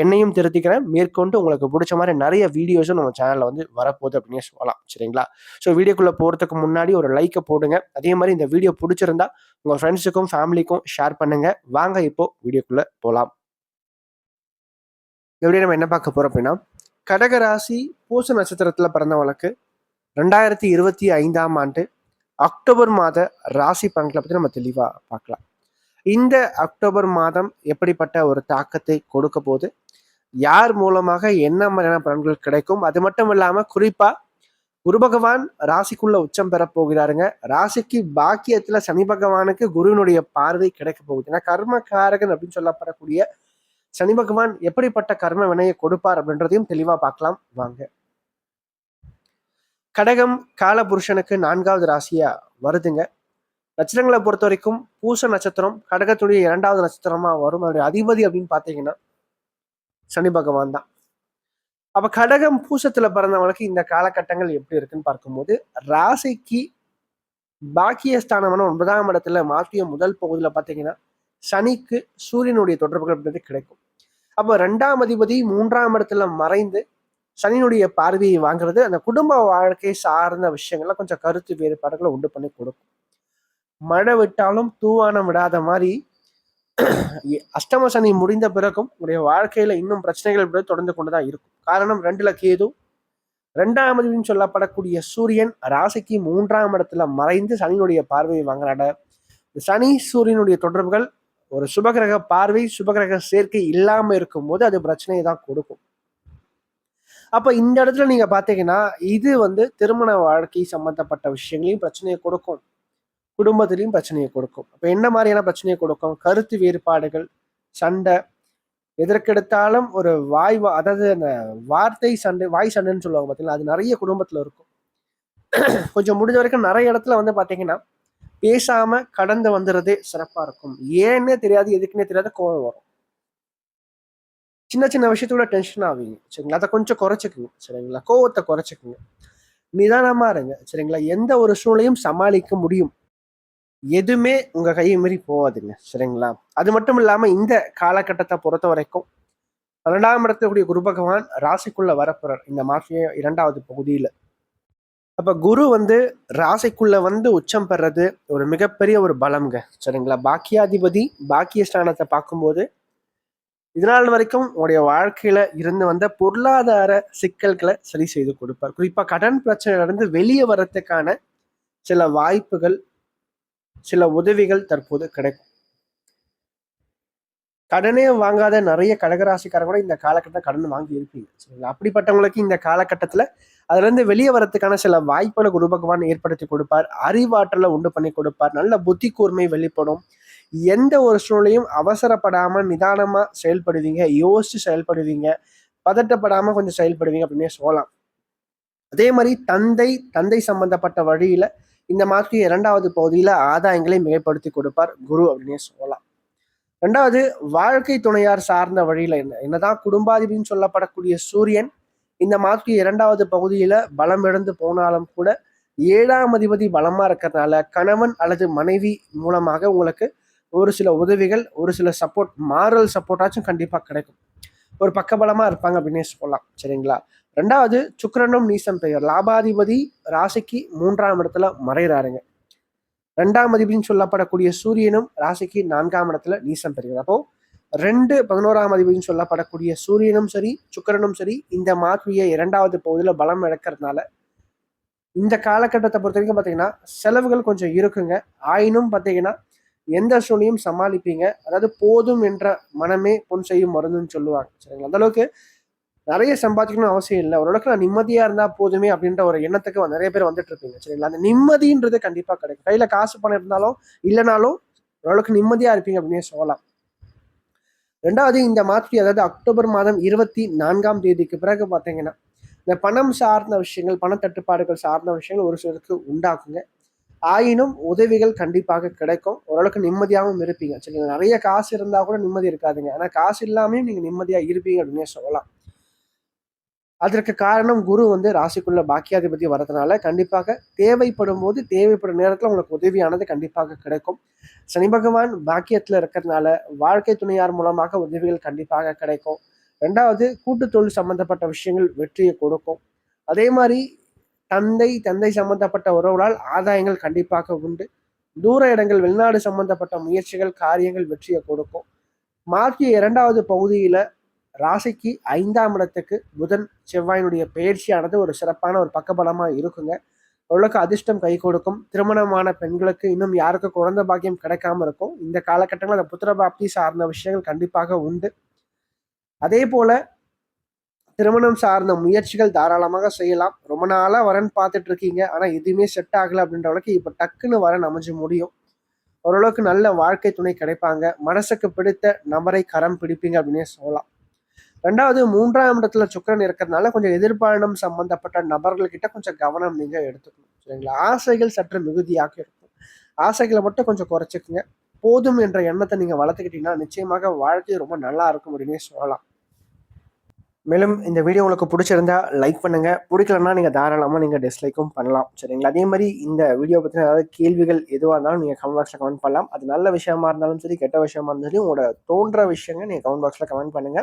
என்னையும் திருத்திக்கிறேன். மேற்கொண்டு உங்களுக்கு பிடிச்ச மாதிரி நிறைய வீடியோஸும் நம்ம சேனலில் வந்து வரப்போகுது அப்படின்னு சொல்லலாம். சரிங்களா? ஸோ வீடியோக்குள்ளே போகிறதுக்கு முன்னாடி ஒரு லைக்கை போடுங்க. அதே மாதிரி இந்த வீடியோ பிடிச்சிருந்தா உங்கள் ஃப்ரெண்ட்ஸுக்கும் ஃபேமிலிக்கும் ஷேர் பண்ணுங்கள் வாங்க இப்போ வீடியோக்குள்ளே போகலாம் எப்படி நம்ம என்ன பார்க்க போகிறோம் அப்படின்னா கடகராசி பூச நட்சத்திரத்தில் பிறந்தவங்களுக்கு ரெண்டாயிரத்தி இருபத்தி ஐந்தாம் ஆண்டு அக்டோபர் மாத ராசி பங்களை பற்றி நம்ம தெளிவாக பார்க்கலாம். இந்த அக்டோபர் மாதம் எப்படிப்பட்ட ஒரு தாக்கத்தை கொடுக்க போது யார் மூலமாக என்ன மாதிரியான பலன்கள் கிடைக்கும்? அது மட்டும் இல்லாமல் குறிப்பாக குரு பகவான் ராசிக்குள்ள உச்சம் பெற போகிறாருங்க. ராசிக்கு பாக்கியத்துல சனி பகவானுக்கு குருவினுடைய பார்வை கிடைக்க போகுது. ஏன்னா கர்மகாரகன் அப்படின்னு சொல்லப்படக்கூடிய சனி பகவான் எப்படிப்பட்ட கர்ம வினையை கொடுப்பார் அப்படின்றதையும் தெளிவா பார்க்கலாம். வாங்க. கடகம் காலபுருஷனுக்கு நான்காவது ராசியா வருதுங்க. நட்சத்திரங்களை பொறுத்த வரைக்கும் பூச நட்சத்திரம் கடகத்துடைய இரண்டாவது நட்சத்திரமா வரும். அதோடைய அதிபதி அப்படின்னு பார்த்தீங்கன்னா சனி பகவான் தான். அப்ப கடகம் பூசத்துல பிறந்தவங்களுக்கு இந்த காலகட்டங்கள் எப்படி இருக்குன்னு பார்க்கும்போது ராசிக்கு பாக்கியஸ்தானமான ஒன்பதாம் இடத்துல மாற்றிய முதல் பகுதியில் பார்த்தீங்கன்னா சனிக்கு சூரியனுடைய தொடர்புகள் அப்படின்றது கிடைக்கும். அப்போ ரெண்டாம் அதிபதி மூன்றாம் இடத்துல மறைந்து சனியினுடைய பார்வையை வாங்குறது அந்த குடும்ப வாழ்க்கை சார்ந்த விஷயங்கள்லாம் கொஞ்சம் கருத்து வேறுபாடுகளை உண்டு பண்ணி கொடுக்கும். மழை விட்டாலும் தூவானம் விடாத மாதிரி அஷ்டம சனி முடிந்த பிறகும் உங்களுடைய வாழ்க்கையில இன்னும் பிரச்சனைகள் என்பது தொடர்ந்து கொண்டுதான் இருக்கும். காரணம் ரெண்டுல கேது. ரெண்டாம் சொல்லப்படக்கூடிய சூரியன் ராசிக்கு மூன்றாம் இடத்துல மறைந்து சனியினுடைய பார்வையை வாங்கினாட சனி சூரியனுடைய தொடர்புகள் ஒரு சுபகிரக பார்வை சுபகிரக சேர்க்கை இல்லாம இருக்கும்போது அது பிரச்சனையை தான் கொடுக்கும். அப்ப இந்த இடத்துல நீங்க பாத்தீங்கன்னா இது வந்து திருமண வாழ்க்கை சம்பந்தப்பட்ட விஷயங்களையும் பிரச்சனையை கொடுக்கும். குடும்பத்திலையும் பிரச்சனையை கொடுக்கும். அப்போ என்ன மாதிரியான பிரச்சனையை கொடுக்கும்? கருத்து வேறுபாடுகள் சண்டை எதற்கெடுத்தாலும் ஒரு வாய் வா- அதாவது அந்த வார்த்தை சண்டை வாய் சண்டைன்னு சொல்லுவாங்க பார்த்தீங்களா அது நிறைய குடும்பத்தில் இருக்கும். கொஞ்சம் முடிஞ்ச வரைக்கும் நிறைய இடத்துல வந்து பார்த்தீங்கன்னா பேசாமல் கடந்து வந்துடுறதே சிறப்பாக இருக்கும். ஏன்னே தெரியாது எதுக்குன்னே தெரியாத கோவம் வரும். சின்ன சின்ன விஷயத்தோட டென்ஷன் ஆவீங்க. சரிங்களா? அதை கொஞ்சம் குறைச்சிக்குங்க. சரிங்களா? கோவத்தை குறைச்சிக்குங்க. நிதானமாக இருங்க. சரிங்களா? எந்த ஒரு சூழ்நிலையும் சமாளிக்க முடியும். எதுவுமே உங்க கையை மீறி போகாதுங்க சரிங்களா? அது மட்டும் இல்லாம இந்த காலகட்டத்தை பொறுத்த வரைக்கும் பன்னெண்டாம் இடத்துல குரு பகவான் ராசிக்குள்ள வரப்போறார் இந்த மாசிய இரண்டாவது பகுதியில. அப்ப குரு வந்து ராசிக்குள்ள வந்து உச்சம் பெறது ஒரு மிகப்பெரிய ஒரு பலம்ங்க சரிங்களா? பாக்கியாதிபதி பாக்கிய ஸ்தானத்தை பார்க்கும்போது இதனால் வரைக்கும் உங்களுடைய வாழ்க்கையில இருந்து வந்த பொருளாதார சிக்கல்களை சரி செய்து கொடுப்பார். குறிப்பா கடன் பிரச்சனையில இருந்து வெளியே வரத்துக்கான சில வாய்ப்புகள் சில உதவிகள் தற்போது கிடைக்கும். கடனே வாங்காத நிறைய கடகராசிக்காரங்க கூட இந்த காலகட்டத்தில் கடன் வாங்கி இருப்பீங்க. சரிங்களா அப்படிப்பட்டவங்களுக்கு இந்த காலகட்டத்தில் அதுலேருந்து வெளியே வரத்துக்கான சில வாய்ப்புகளை குரு பகவான் ஏற்படுத்தி கொடுப்பார். அறிவாற்றலை உண்டு பண்ணி கொடுப்பார். நல்ல புத்தி கூர்மை வெளிப்படும். எந்த ஒரு சூழ்நிலையும் அவசரப்படாமல் நிதானமாக செயல்படுவீங்க. யோசித்து செயல்படுவீங்க. பதட்டப்படாமல் கொஞ்சம் செயல்படுவீங்க அப்படின்னே சொல்லலாம். அதே மாதிரி தந்தை தந்தை சம்பந்தப்பட்ட வழியில் இந்த மாதிரி இரண்டாவது பகுதியில் ஆதாயங்களை மிகைப்படுத்தி கொடுப்பார் குரு அப்படின்னே சொல்லலாம். ரெண்டாவது வாழ்க்கை துணையார் சார்ந்த வழியில் என்ன? என்னதான் குடும்பாதிபின்னு சொல்லப்படக்கூடிய சூரியன் இந்த மாதிரி இரண்டாவது பகுதியில் பலம் இழந்து போனாலும் கூட ஏழாம் அதிபதி பலமாக இருக்கிறதுனால கணவன் அல்லது மனைவி மூலமாக உங்களுக்கு ஒரு சில உதவிகள் ஒரு சில சப்போர்ட் மாரல் சப்போர்ட்டாச்சும் கண்டிப்பாக கிடைக்கும். ஒரு பக்கபலமாக இருப்பாங்க அப்படின்னே சொல்லலாம். சரிங்களா? ரெண்டாவது சுக்கரனும் நீசம் பெயர். லாபாதிபதி ராசிக்கு மூன்றாம் இடத்துல மறைகிறாருங்க ரெண்டாம் அதிபதினு சொல்லப்படக்கூடிய சூரியனும் ராசிக்கு நான்காம் இடத்துல நீசம் பெறுகிறது அப்போ ரெண்டு பதினோராம் அதிபதினு சொல்லப்படக்கூடிய சூரியனும் சரி சுக்கிரனும் சரி இந்த மாதிரிய இரண்டாவது பகுதியில் பலம் இழக்கிறதுனால இந்த காலகட்டத்தை பொறுத்த வரைக்கும் பார்த்தீங்கன்னா செலவுகள் கொஞ்சம் இருக்குங்க. ஆயினும் பார்த்தீங்கன்னா எந்த சூழ்நிலையும் சமாளிப்பீங்க. அதாவது போதும் என்ற மனமே பொன் செய்யும் மருந்துன்னு சொல்லுவாங்க. சரிங்களா? அந்த அளவுக்கு நிறைய சம்பாதிக்கணும்னு அவசியம் இல்லை. ஓரளவுக்கு நான் நிம்மதியா இருந்தா போதுமே அப்படின்ற ஒரு எண்ணத்துக்கு நிறைய பேர் வந்துட்டு இருப்பீங்க. சரிங்களா? அந்த நிம்மதின்றது கண்டிப்பா கிடைக்கும். கையில காசு பணம் இருந்தாலும் இல்லைனாலும் ஓரளவுக்கு நிம்மதியா இருப்பீங்க அப்படின்னே சொல்லலாம். ரெண்டாவது இந்த மாதிரி அதாவது அக்டோபர் மாதம் இருபத்தி நான்காம் தேதிக்கு பிறகு பார்த்தீங்கன்னா இந்த பணம் சார்ந்த விஷயங்கள் பணத்தட்டுப்பாடுகள் சார்ந்த விஷயங்கள் ஒரு சிலருக்கு உண்டாக்குங்க. ஆயினும் உதவிகள் கண்டிப்பாக கிடைக்கும். ஓரளவுக்கு நிம்மதியாகவும் இருப்பீங்க. சரிங்களா? நிறைய காசு இருந்தால் கூட நிம்மதி இருக்காதுங்க. ஆனால் காசு இல்லாமையும் நீங்கள் நிம்மதியாக இருப்பீங்க அப்படின்னே சொல்லலாம். அதற்கு காரணம் குரு வந்து ராசிக்குள்ள பாக்கியாதிபதி வரதுனால கண்டிப்பாக தேவைப்படும் போது தேவைப்படும் நேரத்தில் உங்களுக்கு உதவியானது கண்டிப்பாக கிடைக்கும். சனி பகவான் பாக்கியத்தில் இருக்கிறதுனால வாழ்க்கை துணையார் மூலமாக உதவிகள் கண்டிப்பாக கிடைக்கும். ரெண்டாவது கூட்டு தொழில் சம்பந்தப்பட்ட விஷயங்கள் வெற்றியை கொடுக்கும். அதே மாதிரி தந்தை தந்தை சம்பந்தப்பட்ட உறவுகளால் ஆதாயங்கள் கண்டிப்பாக உண்டு. தூர இடங்கள் வெளிநாடு சம்பந்தப்பட்ட முயற்சிகள் காரியங்கள் வெற்றியை கொடுக்கும். மார்ச் இரண்டாவது பகுதியில் ராசிக்கு ஐந்தாம் இடத்துக்கு புதன் செவ்வாயினுடைய பயிற்சியானது ஒரு சிறப்பான ஒரு பக்கபலமாக இருக்குங்க. ஓரளவுக்கு அதிர்ஷ்டம் கை கொடுக்கும். திருமணமான பெண்களுக்கு இன்னும் யாருக்கும் குழந்தை பாக்கியம் கிடைக்காம இருக்கும். இந்த காலகட்டங்களில் அந்த புத்திரபாப்தி சார்ந்த விஷயங்கள் கண்டிப்பாக உண்டு. அதே போல திருமணம் சார்ந்த முயற்சிகள் தாராளமாக செய்யலாம். ரொம்ப நாளாக வரன் பார்த்துட்டு இருக்கீங்க. ஆனால் எதுவுமே செட் ஆகலை அப்படின்றவளுக்கு இப்போ டக்குன்னு வரன் அமைஞ்சு முடியும். ஓரளவுக்கு நல்ல வாழ்க்கை துணை கிடைப்பாங்க. மனசுக்கு பிடித்த நபரை கரம் பிடிப்பீங்க அப்படின்னே சொல்லலாம். ரெண்டாவது மூன்றாம் இடத்துல சுக்கரன் இருக்கிறதுனால கொஞ்சம் எதிர்பாரணம் சம்பந்தப்பட்ட நபர்கள்கிட்ட கொஞ்சம் கவனம் நீங்க எடுத்துக்கணும் சரிங்களா? ஆசைகள் சற்று மிகுதியாக இருக்கும். ஆசைகளை மட்டும் கொஞ்சம் குறைச்சிக்கங்க. போதும் என்ற எண்ணத்தை நீங்க வளர்த்துக்கிட்டீங்கன்னா நிச்சயமாக வாழ்க்கை ரொம்ப நல்லா இருக்கும் அப்படின்னே சொல்லலாம். மேலும் இந்த வீடியோ உங்களுக்கு பிடிச்சிருந்தா லைக் பண்ணுங்க. பிடிக்கலன்னா நீங்கள் தாராளமாக நீங்கள் டிஸ்லைக்கும் பண்ணலாம் சரிங்களா? அதே மாதிரி இந்த வீடியோ பற்றின ஏதாவது கேள்விகள் எதுவாக இருந்தாலும் நீங்கள் கமெண்ட் பாக்ஸில் கமெண்ட் பண்ணலாம். அது நல்ல விஷயமா இருந்தாலும் சரி கெட்ட விஷயமா இருந்தாலும் உங்களோட தோன்ற விஷயங்கள் நீங்கள் கமெண்ட் பாக்ஸில் கமெண்ட் பண்ணுங்க.